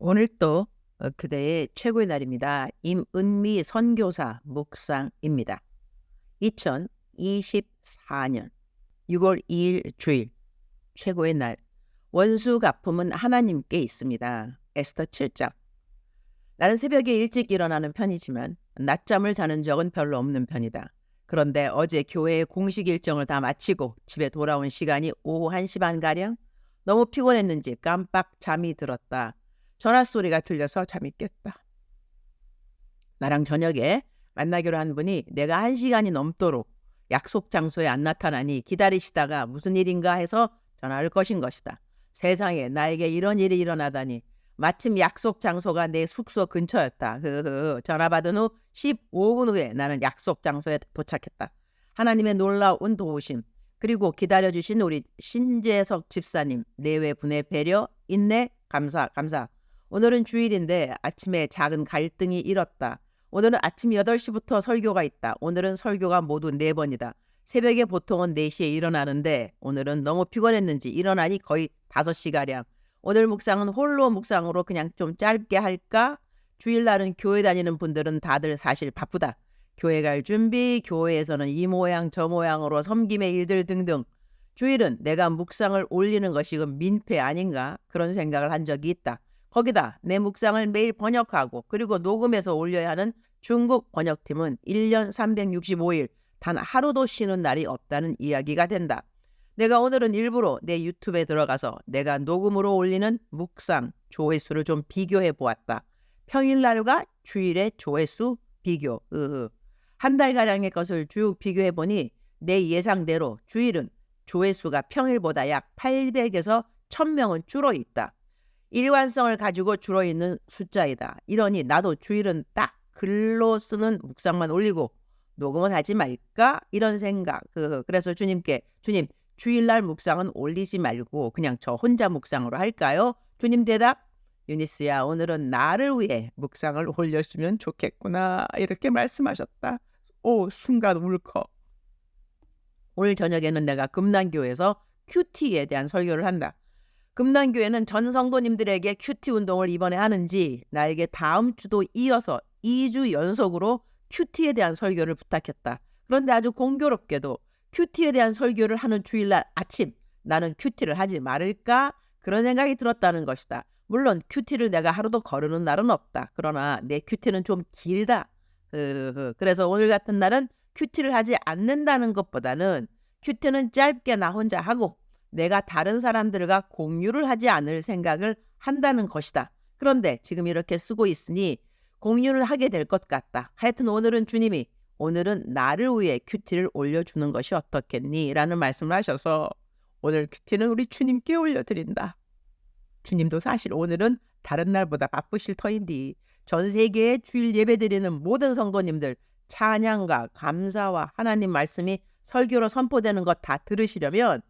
오늘 또 어, 그대의 최고의 날입니다. 임은미 선교사 묵상입니다. 2024년 6월 2일 주일 최고의 날 원수 갚음은 하나님께 있습니다. 에스터 7장 나는 새벽에 일찍 일어나는 편이지만 낮잠을 자는 적은 별로 없는 편이다. 그런데 어제 교회의 공식 일정을 다 마치고 집에 돌아온 시간이 오후 1시 반가량 너무 피곤했는지 깜빡 잠이 들었다. 전화 소리가 들려서 잠이 깼다. 나랑 저녁에 만나기로 한 분이 내가 한 시간이 넘도록 약속 장소에 안 나타나니 기다리시다가 무슨 일인가 해서 전화를 거신 것이다. 세상에 나에게 이런 일이 일어나다니 마침 약속 장소가 내 숙소 근처였다. 흐흐. 전화 받은 후 15분 후에 나는 약속 장소에 도착했다. 하나님의 놀라운 도우심 그리고 기다려 주신 우리 신재석 집사님 내외 분의 배려 인내 감사 감사 오늘은 주일인데 아침에 작은 갈등이 일었다. 오늘은 아침 8시부터 설교가 있다. 오늘은 설교가 모두 4번이다. 새벽에 보통은 4시에 일어나는데 오늘은 너무 피곤했는지 일어나니 거의 5시가량. 오늘 묵상은 홀로 묵상으로 그냥 좀 짧게 할까? 주일날은 교회 다니는 분들은 다들 사실 바쁘다. 교회 갈 준비, 교회에서는 이 모양 저 모양으로 섬김의 일들 등등. 주일은 내가 묵상을 올리는 것이 그 민폐 아닌가? 그런 생각을 한 적이 있다. 거기다 내 묵상을 매일 번역하고 그리고 녹음해서 올려야 하는 중국 번역팀은 1년 365일 단 하루도 쉬는 날이 없다는 이야기가 된다. 내가 오늘은 일부러 내 유튜브에 들어가서 내가 녹음으로 올리는 묵상 조회수를 좀 비교해 보았다. 평일날과 주일의 조회수 비교. 으흐. 한 달가량의 것을 쭉 비교해 보니 내 예상대로 주일은 조회수가 평일보다 약 800에서 1000명은 줄어 있다. 일관성을 가지고 줄어 있는 숫자이다. 이러니 나도 주일은 딱 글로 쓰는 묵상만 올리고 녹음은 하지 말까 이런 생각. 그 그래서 주님께 주님 주일날 묵상은 올리지 말고 그냥 저 혼자 묵상으로 할까요? 주님 대답. 유니스야 오늘은 나를 위해 묵상을 올려주면 좋겠구나 이렇게 말씀하셨다. 오 순간 울컥. 오늘 저녁에는 내가 금난교에서 큐티에 대한 설교를 한다. 금난교회는 전 성도님들에게 큐티 운동을 이번에 하는지 나에게 다음 주도 이어서 2주 연속으로 큐티에 대한 설교를 부탁했다. 그런데 아주 공교롭게도 큐티에 대한 설교를 하는 주일날 아침 나는 큐티를 하지 말을까? 그런 생각이 들었다는 것이다. 물론 큐티를 내가 하루도 거르는 날은 없다. 그러나 내 큐티는 좀 길다. 그래서 오늘 같은 날은 큐티를 하지 않는다는 것보다는 큐티는 짧게 나 혼자 하고 내가 다른 사람들과 공유를 하지 않을 생각을 한다는 것이다. 그런데 지금 이렇게 쓰고 있으니 공유를 하게 될 것 같다. 하여튼 오늘은 주님이 오늘은 나를 위해 큐티를 올려주는 것이 어떻겠니? 라는 말씀을 하셔서 오늘 큐티는 우리 주님께 올려드린다. 주님도 사실 오늘은 다른 날보다 바쁘실 터인디 전 세계에 주일 예배드리는 모든 성도님들 찬양과 감사와 하나님 말씀이 설교로 선포되는 것 다 들으시려면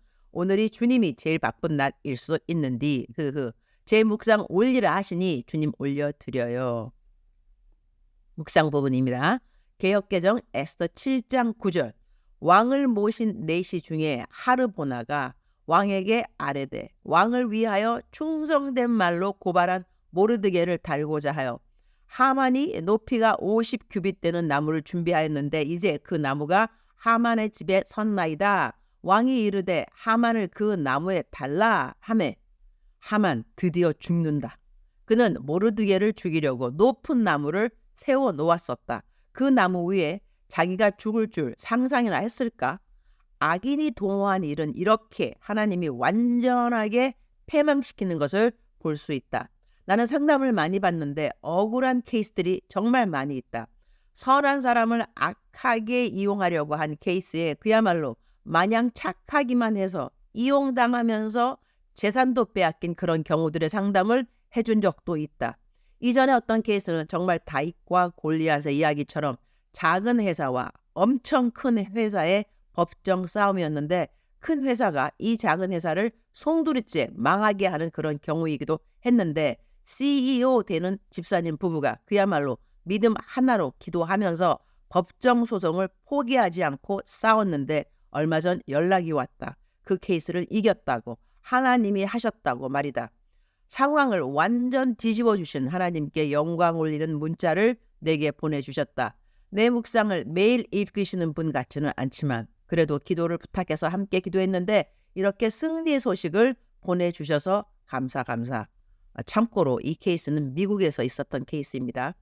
오늘이 주님이 제일 바쁜 날일 수 있는디 흐흐 제 묵상 올리라 하시니 주님 올려드려요. 묵상 부분입니다. 개혁개정 에스더 7장 9절 왕을 모신 내시 중에 하르보나가 왕에게 아뢰되 왕을 위하여 충성된 말로 고발한 모르드게를 달고자 하여 하만이 높이가 50 규빗 되는 나무를 준비하였는데 이제 그 나무가 하만의 집에 섰나이다. 왕이 이르되 하만을 그 나무에 달라 하매 하만 드디어 죽는다. 그는 모르드게를 죽이려고 높은 나무를 세워 놓았었다. 그 나무 위에 자기가 죽을 줄 상상이나 했을까? 악인이 동호한 일은 이렇게 하나님이 완전하게 패망시키는 것을 볼 수 있다. 나는 상담을 많이 받는데 억울한 케이스들이 정말 많이 있다. 선한 사람을 악하게 이용하려고 한 케이스에 그야말로 마냥 착하기만 해서 이용당하면서 재산도 빼앗긴 그런 경우들의 상담을 해준 적도 있다. 이전에 어떤 케이스는 정말 다윗과 골리앗의 이야기처럼 작은 회사와 엄청 큰 회사의 법정 싸움이었는데 큰 회사가 이 작은 회사를 송두리째 망하게 하는 그런 경우이기도 했는데 CEO 되는 집사님 부부가 그야말로 믿음 하나로 기도하면서 법정 소송을 포기하지 않고 싸웠는데 얼마 전 연락이 왔다. 그 케이스를 이겼다고 하나님이 하셨다고 말이다. 상황을 완전 뒤집어 주신 하나님께 영광 올리는 문자를 내게 보내주셨다. 내 묵상을 매일 읽으시는 분 같지는 않지만 그래도 기도를 부탁해서 함께 기도했는데 이렇게 승리 소식을 보내주셔서 감사 감사. 아, 참고로 이 케이스는 미국에서 있었던 케이스입니다.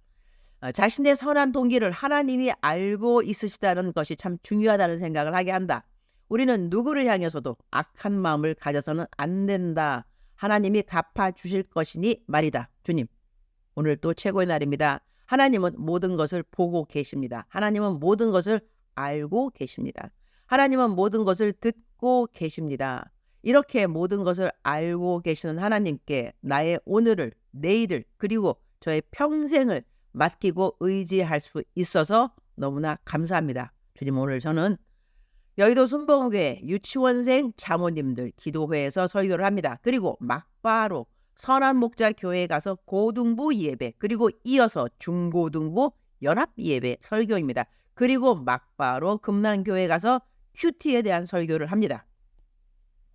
아, 자신의 선한 동기를 하나님이 알고 있으시다는 것이 참 중요하다는 생각을 하게 한다. 우리는 누구를 향해서도 악한 마음을 가져서는 안 된다. 하나님이 갚아 주실 것이니 말이다. 주님, 오늘 또 최고의 날입니다. 하나님은 모든 것을 보고 계십니다. 하나님은 모든 것을 알고 계십니다. 하나님은 모든 것을 듣고 계십니다. 이렇게 모든 것을 알고 계시는 하나님께 나의 오늘을, 내일을, 그리고 저의 평생을 맡기고 의지할 수 있어서 너무나 감사합니다. 주님 오늘 저는 여의도 순봉교회 유치원생 자모님들 기도회에서 설교를 합니다. 그리고 막바로 선한 목자 교회에 가서 고등부 예배 그리고 이어서 중고등부 연합 예배 설교입니다. 그리고 막바로 금난교회 가서 큐티에 대한 설교를 합니다.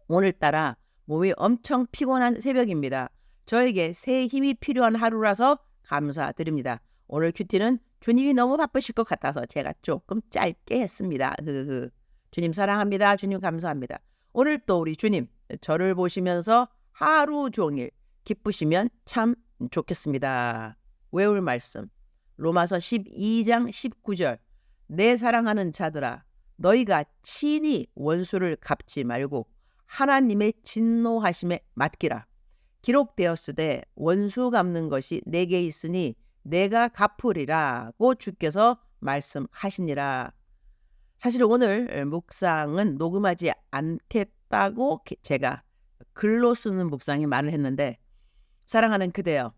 오늘따라 몸이 엄청 피곤한 새벽입니다. 저에게 새 힘이 필요한 하루라서 감사드립니다. 오늘 큐티는 주님이 너무 바쁘실 것 같아서 제가 조금 짧게 했습니다. 그, 그. 주님 사랑합니다. 주님 감사합니다. 오늘 또 우리 주님 저를 보시면서 하루 종일 기쁘시면 참 좋겠습니다. 외울 말씀 로마서 12장 19절 내 사랑하는 자들아 너희가 친히 원수를 갚지 말고 하나님의 진노하심에 맡기라. 기록되었으되 원수 갚는 것이 내게 있으니 내가 갚으리라고 주께서 말씀하시니라. 사실 오늘 묵상은 녹음하지 않겠다고 제가 글로 쓰는 묵상이 말을 했는데 사랑하는 그대여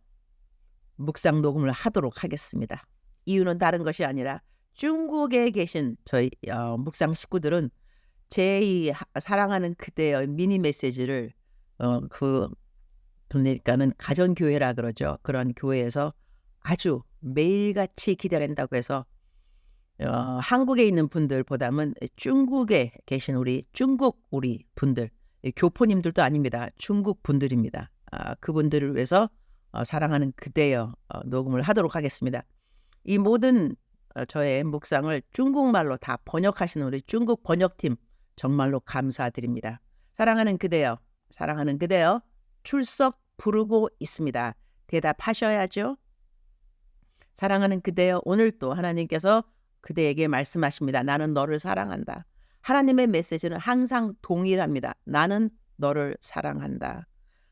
묵상 녹음을 하도록 하겠습니다. 이유는 다른 것이 아니라 중국에 계신 저희 어, 묵상 식구들은 제 사랑하는 그대의 미니 메시지를 어, 그 그러니까는 가정 교회라 그러죠. 그런 교회에서 아주 매일같이 기다린다고 해서 어, 한국에 있는 분들보다는 중국에 계신 우리 중국 우리 분들 교포님들도 아닙니다. 중국 분들입니다. 아, 그분들을 위해서 어, 사랑하는 그대여 어, 녹음을 하도록 하겠습니다. 이 모든 어, 저의 묵상을 중국말로 다 번역하시는 우리 중국 번역팀 정말로 감사드립니다. 사랑하는 그대여, 사랑하는 그대여 출석 부르고 있습니다. 대답하셔야죠. 사랑하는 그대여 오늘 또 하나님께서 그대에게 말씀하십니다. 나는 너를 사랑한다. 하나님의 메시지는 항상 동일합니다. 나는 너를 사랑한다.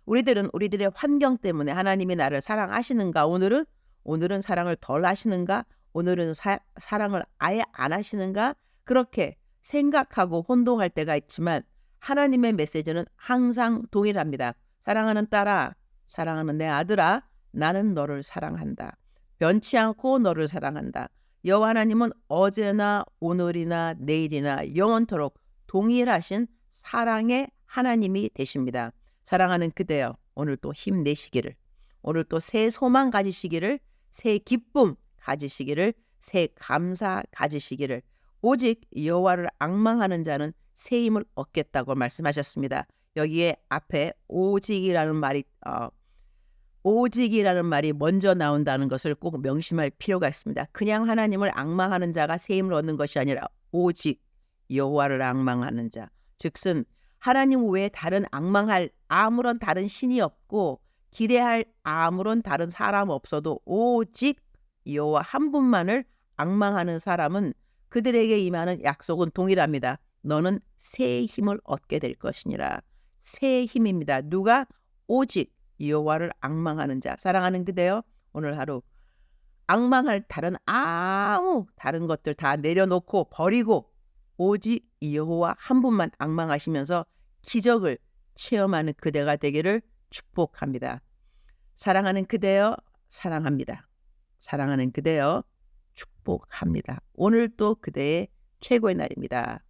우리들은 우리들의 환경 때문에 하나님이 나를 사랑하시는가? 오늘은 오늘은 사랑을 덜 하시는가? 오늘은 사, 사랑을 아예 안 하시는가? 그렇게 생각하고 혼동할 때가 있지만 하나님의 메시지는 항상 동일합니다. 사랑하는 딸아, 사랑하는 내 아들아, 나는 너를 사랑한다. 변치 않고 너를 사랑한다. 여호와 하나님은 어제나 오늘이나 내일이나 영원토록 동일하신 사랑의 하나님이 되십니다. 사랑하는 그대여, 오늘 또 힘내시기를, 오늘 또 새 소망 가지시기를, 새 기쁨 가지시기를, 새 감사 가지시기를, 오직 여호와를 악망하는 자는 새 힘을 얻겠다고 말씀하셨습니다. 여기에 앞에 오직이라는 말이 어, 오직이라는 말이 먼저 나온다는 것을 꼭 명심할 필요가 있습니다. 그냥 하나님을 악망하는 자가 새 힘을 얻는 것이 아니라 오직 여호와를 악망하는 자, 즉슨 하나님 외에 다른 악망할 아무런 다른 신이 없고 기대할 아무런 다른 사람 없어도 오직 여호와 한 분만을 악망하는 사람은 그들에게 임하는 약속은 동일합니다. 너는 새 힘을 얻게 될 것이니라. 새 힘입니다. 누가 오직 여호와를 악망하는 자, 사랑하는 그대여 오늘 하루 악망할 다른 아무 다른 것들 다 내려놓고 버리고 오직 여호와 한 분만 악망하시면서 기적을 체험하는 그대가 되기를 축복합니다. 사랑하는 그대여 사랑합니다. 사랑하는 그대여 축복합니다. 오늘 또 그대의 최고의 날입니다.